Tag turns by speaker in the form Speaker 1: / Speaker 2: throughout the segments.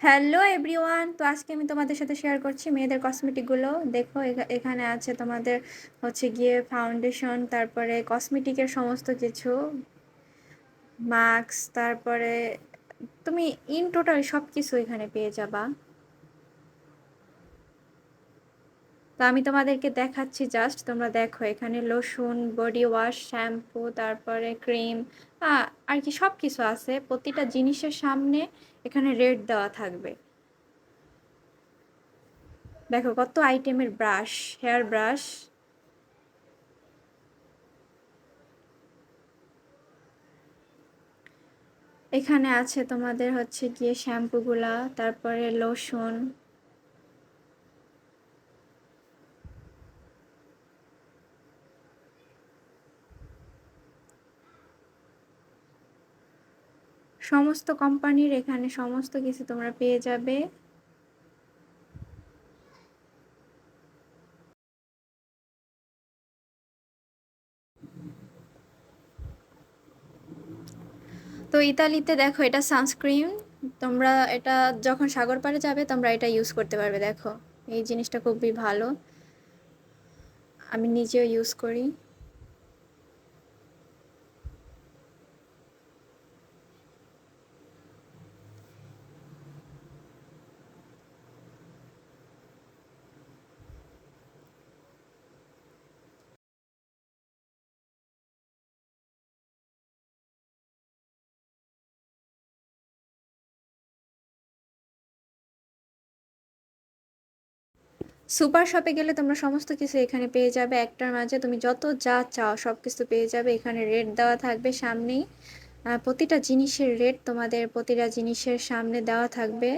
Speaker 1: Hello everyone, তো আজকে আমি তোমাদের সাথে শেয়ার করছি মেয়েদের কসমেটিকগুলো দেখো, এখা- এখানে আছে তোমাদের হচ্ছে গিয়ে ফাউন্ডেশন তারপরে কসমেটিকের সমস্ত কিছু মাস্ক তারপরে তুমি ইন টোটাল সব কিছু এখানে পেয়ে যাবা। তো আমি তোমাদেরকে দেখাচ্ছি জাস্ট তোমরা দেখো এখানে লোশন বডি ওয়াশ শ্যাম্পু তারপরে ক্রিম আর কি সব কিছু আছে। প্রতিটা জিনিসের সামনে এখানে রেট দেওয়া থাকবে। দেখো কত আইটেমের ব্রাশ হেয়ার ব্রাশ এখানে আছে তোমাদের হচ্ছে গিয়ে শ্যাম্পুগুলা তারপরে লোশন সমস্ত কোম্পানির এখানে সমস্ত কিছু তোমরা পেয়ে যাবে। তো ইতালিতে দেখো এটা সানস্ক্রিন, তোমরা এটা যখন সাগর পাড়ে যাবে, তোমরা এটা ইউজ করতে পারবে, দেখো। এই জিনিসটা খুবই ভালো। আমি নিজেও ইউজ করি। সুপার শপে গেলে তোমরা সমস্ত কিছু এখানে পেয়ে যাবে। একটার মাঝে তুমি যত যা চাও সব কিছু পেয়ে যাবে। এখানে রেট দেওয়া থাকবে সামনেই। প্রতিটা জিনিসের রেট তোমাদের, প্রতিটা জিনিসের সামনে দেওয়া থাকবে।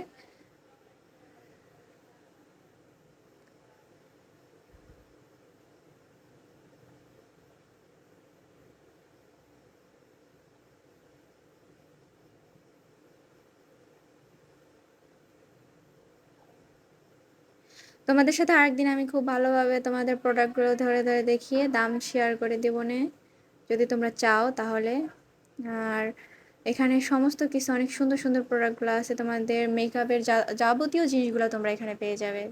Speaker 1: তোমাদের সাথে আরেকদিন আমি খুব ভালোভাবে তোমাদের প্রোডাক্টগুলো ধরে ধরে দেখিয়ে দাম শেয়ার করে দেবো নে। যদি তোমরা চাও তাহলে। আর এখানে সমস্ত কিছু, অনেক সুন্দর সুন্দর প্রোডাক্টগুলো আছে তোমাদের মেকআপের যাবতীয় জিনিসগুলো তোমরা এখানে পেয়ে যাবে।